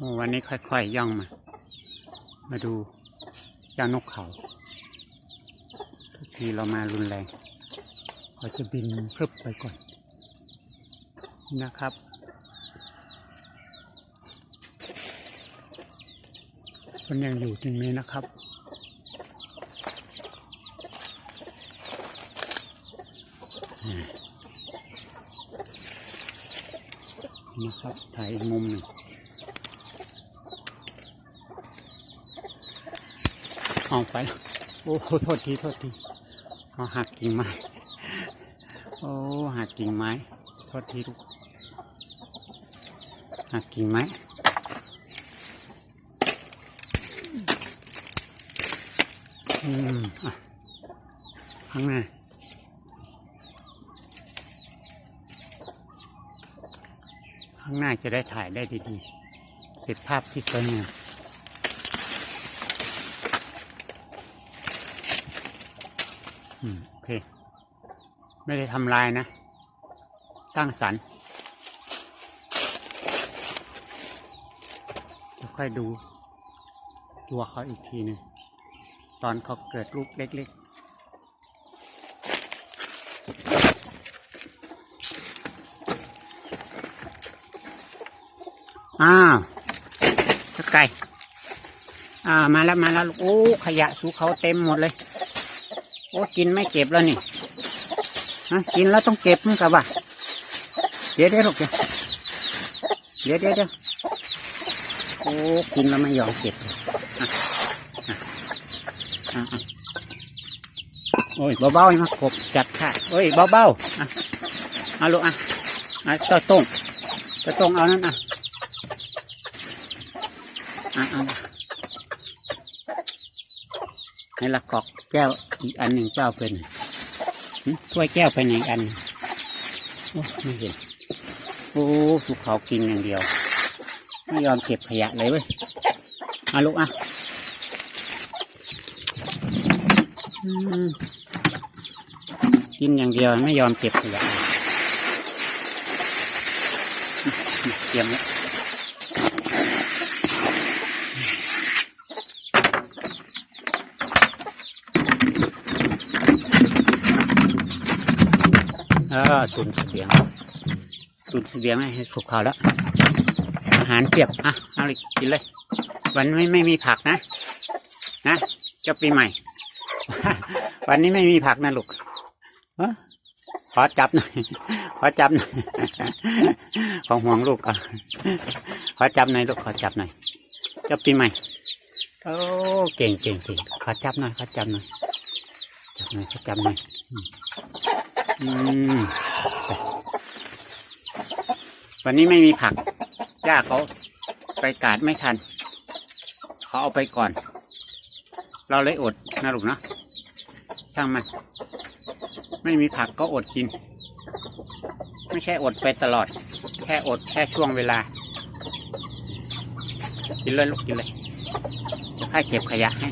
วันนี้ค่อยๆย่องมา มาดูเจ้านกเขาทุกทีเรามารุนแรงเขาจะบินพรึบไปก่อน นะครับ มันยังอยู่ตรงนี้นะครับนะครับถ่ายอีกมุมหนึ่ง เอาไปแล้วโอ้โหโทษทีโทษทีเอาหักกิ่งไม้โอ้หักกิ่งไม้โทษทีลูกหักกิ่งไม้อืมอะข้างหน้าข้างหน้าจะได้ถ่ายได้ดีๆเป็นภาพที่สวยงามอืม โอเค ไม่ได้ทำลายนะ สร้างสรรค์ค่อยดูตัวเขาอีกทีหนึงตอนเขาเกิดลูกเล็กๆ อ้าวเจะไก่อ่ามาแล้วมาแล้ว โอ้ ขยะสูเขาเต็มหมดเลย โอ้กินไม่เก็บแล้วนี่ฮะกินแล้วต้องเก็บมั้งกับว่าเดี๋ยวเดี๋ยวลูกเดี๋ยวเดี๋ยวเดี๋ยวโอ้กินแล้วไม่ยอมเก็บอะอะอะอะโอ้ยเบาๆมาขบจัดค่ะโอ้ยเบาๆอะเอาลูกอะอะเจ้าต้งเจ้าต้งเอานั่นอะอะเอาให้ละกอก แก้วอีกอันหนึ่งเจ้าเป็นถ้วยแก้วไปไหนอีกอันโอ้ไม่เห็นโอ้สุกเขากินอย่างเดียว ไม่ยอมเก็บขยะเลยเว้ยอาลูกอะกินอย่างเดียวไม่ยอมเก็บขยะยเตรียมแล้ว เออตุนเสบียง ตุนเสบียงให้สุกเขาแล้ว อาหารเปรียบอะเอาเลยกินเลย วันนี้ไม่มีผักนะ นะเจ้าปีใหม่ วันนี้ไม่มีผักนะลูกเอ้อขอจับหน่อย ขอจับหน่อย ของห่วงลูกอะขอจับหน่อยลูก ขอจับหน่อย เจ้าปีใหม่ โอ้ เก่งเก่งเก่งขอจับหน่อย ขอจับหน่อย จับหน่อย ขอจับหน่อย วันนี้ไม่มีผักย่าเขาไปกาดไม่ทัน เขาเอาไปก่อน เราเลยอดนะลูกเนาะช่างมัน ไม่มีผักก็อดกิน ไม่ใช่อดไปตลอด แค่อดแค่ช่วงเวลา กินเลยลูกกินเลยเดี๋ยวข้าเก็บขยะให้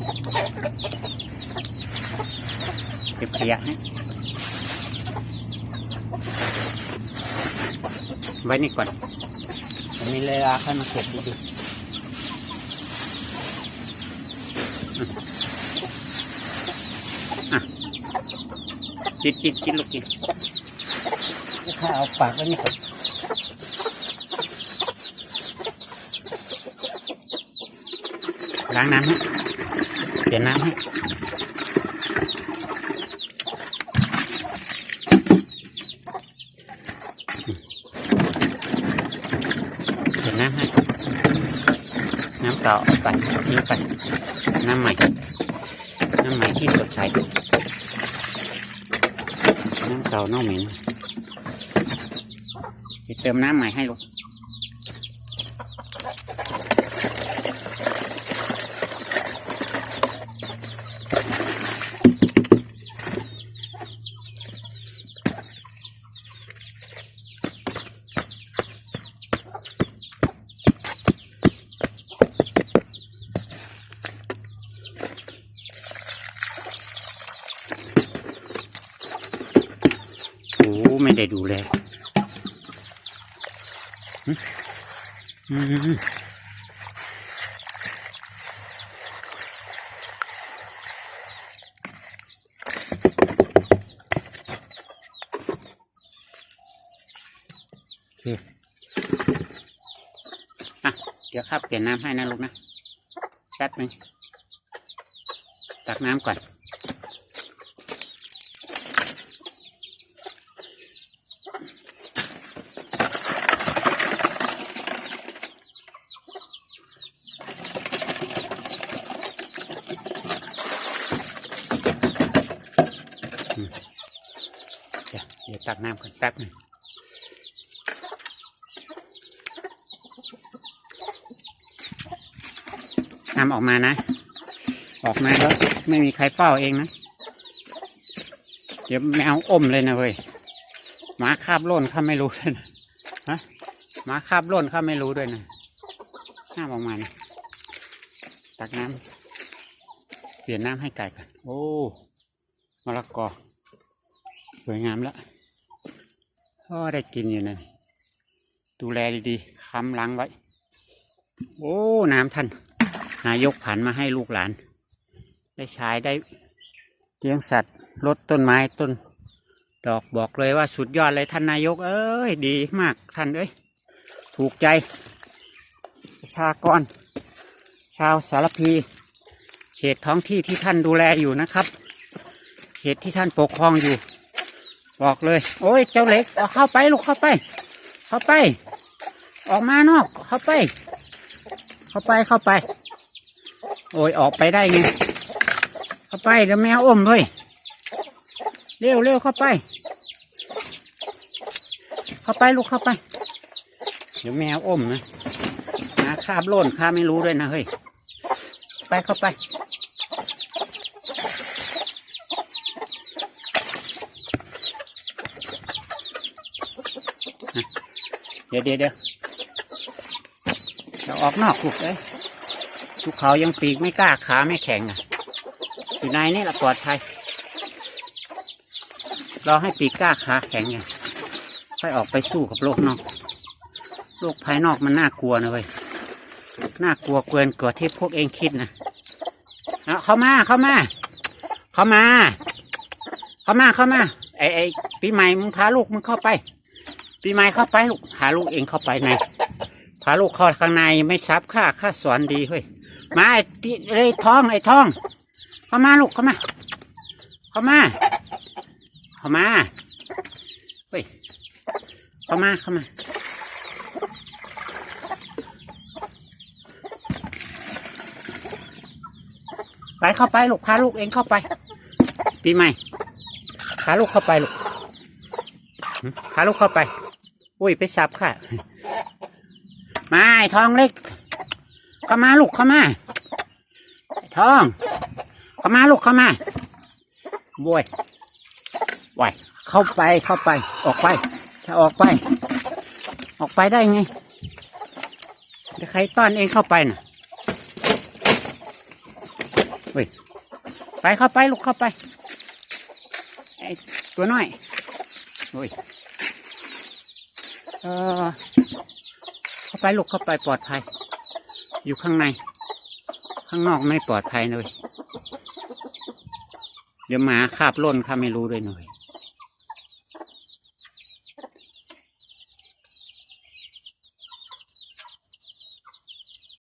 เก็บขยะให้ ไว้นี่ก่อนมีเวลาค่อยมาเก็บดีๆอะกินกินกินลูกกินข้าเอาปากไว้นี่ก่อนล้างน้ำให้เปลี่ยนน้ำให้ น้ำให้น้ำเก่าเอาไปนี่ไป น้ำใหม่ น้ำใหม่ที่สดใสน้ำเก่าเน่าเหม็นไปเติมน้ำใหม่ให้ลูก ได้ดูแลเดี๋ยวข้าเปลี่ยนน้ำให้นะลูกนะ แป๊บหนึ่งตักน้ำก่อน เดี๋ยวเดี๋ยวตักน้ำก่อนแป๊บหนึ่งน้ำออกมานะ ออกมาแล้วไม่มีใครเฝ้าเองนะ เดี๋ยวแมวอมเลยนะเว้ยหมาคาบล่นข้าไม่รู้ด้วยนะฮะหมาคาบล่นข้าไม่รู้ด้วยนะน้ำออกมานะตักน้ำเปลี่ยนน้ำให้ไก่ก่อนโอ้มะละกอ วยงามแล้วก็ได้กินอยู่นะดูแลดีๆค้ำล้างไว้ โอ้ น้ำท่าน นายกผันมาให้ลูกหลาน ได้ใช้ได้เลี้ยงสัตว์ลดต้นไม้ต้น ดอกบอกเลยว่าสุดยอดเลยท่านนายก เอ้ย ดีมากท่านเอ้ย ถูกใจประชากร ชาวสารพีเขตท้องที่ที่ท่านดูแลอยู่นะครับ เขตที่ท่านปกครองอยู่ บอกเลย โอ้ยเจ้าเล็กเอาเข้าไปลูกเข้าไป เข้าไป ออกมานอก เข้าไป เข้าไปเข้าไป โอ้ยออกไปได้ไงเข้าไปเดี๋ยวแมวอมด้วยเร็วเร็วเข้าไป เข้าไปลูกเข้าไป เดี๋ยวแมวอมนะนาคาบโล่นข้าไม่รู้ด้วยนะเฮ้ยไปเข้าไป ดี๋ยวเดี๋ยวเดี๋ยวออกนอกลูกเลยทุกเขายังปีกไม่กล้าขาไม่แข็งอะอยู่ในนี่แหละปลอดภัยรอให้ปีกกล้าขาแข็งไงค่อยออกไปสู้กับโลกนอก โลกภายนอกมันน่ากลัวนะเว้ยน่ากลัวเกินกว่าที่พวกเองคิดนะเอาเข้ามาเข้ามา เข้ามา เข้ามาเข้ามาไอไอปีใหม่มึงพาลูกมึงเข้าไป ปีใหม่เข้าไปลูกพาลูกเองเข้าไปในพาลูกเข้าข้างในไม่ซับค่าค่าสอนดีเฮ้ยมาไอ้ติไอ้ท้องไอ้ท้อง เข้ามาลูกเข้ามา เข้ามา เข้ามาเฮ้ยเข้ามาเข้ามาไปเข้าไปลูกพาลูกเองเข้าไป ปีใหม่พาลูกเข้าไปลูกพาลูกเข้าไป อุ้ยไปสับค่ะ มาไอ้ทองเล็ก เข้ามาลูกเข้ามาไอ้ทอง เข้ามาลูกเข้ามาบวยไหวเข้าไปเข้าไป ออกไป ถ้าออกไป ออกไปได้ไงจะใครต้อนเองเข้าไปน่ะเฮ้ยไปเข้าไปลูกเข้าไปไอ้ตัวน้อยโอ้ย เออเข้าไปลูกเข้าไปปลอดภัย อยู่ข้างใน ข้างนอกไม่ปลอดภัยเลย เดี๋ยวหมาคาบล่นข้าไม่รู้ด้วยหน่อย